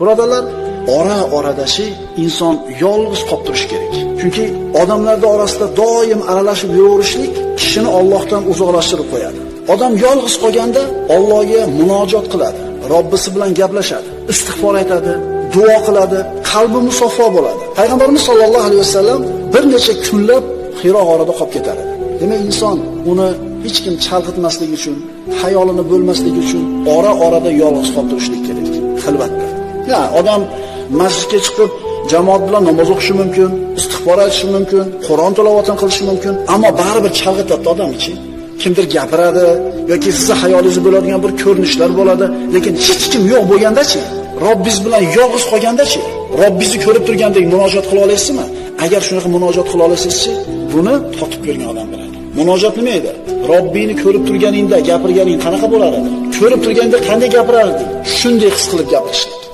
Birodarlar, ora oradashi inson yolg'iz qolib turishi kerak. Chunki odamlarda orasida doim aralashib yuraverishlik kishini Allohdan uzoqlashtirib qo'yadi. Odam yolg'iz qolganda Allohga munojot qiladi, Robbisi bilan gaplashadi, istig'for aytadi, duo qiladi, qalbi musaffo bo'ladi. Payg'ambarimiz sollallohu alayhi vasallam bir necha kunlab Xiro g'orida qolib ketar edi. Demak, inson uni hech kim chalg'itmasligi uchun, xayolini bo'lmasligi uchun ora-orada yolg'iz qolib turishlik kerak, xilvatda. Ya, odam masjidga chiqib jamoat bilan namoz o'qishi mumkin, istig'for aytishi mumkin, Qur'on tilovatini qilishi mumkin, ammo baribir chalg'itadi odamchi. Kimdir gapiradi yoki sizni hayolingizda bo'ladigan bir ko'rinishlar bo'ladi, lekin hech kim yo'q bo'lganda-chi, Robbingiz bilan yolg'iz qolganda-chi, Robbingizni ko'rib turgandek murojaat qila olasizmi? Agar shunaqa murojaat qila olasizchi, buni totib ko'rgan odam biladi. Murojaat nima edi? Robbingni ko'rib turganingda gapirganing qanaqa bo'lar edi? Ko'rib turganda qanday gapirar eding? Shunday his qilib gapirishlik.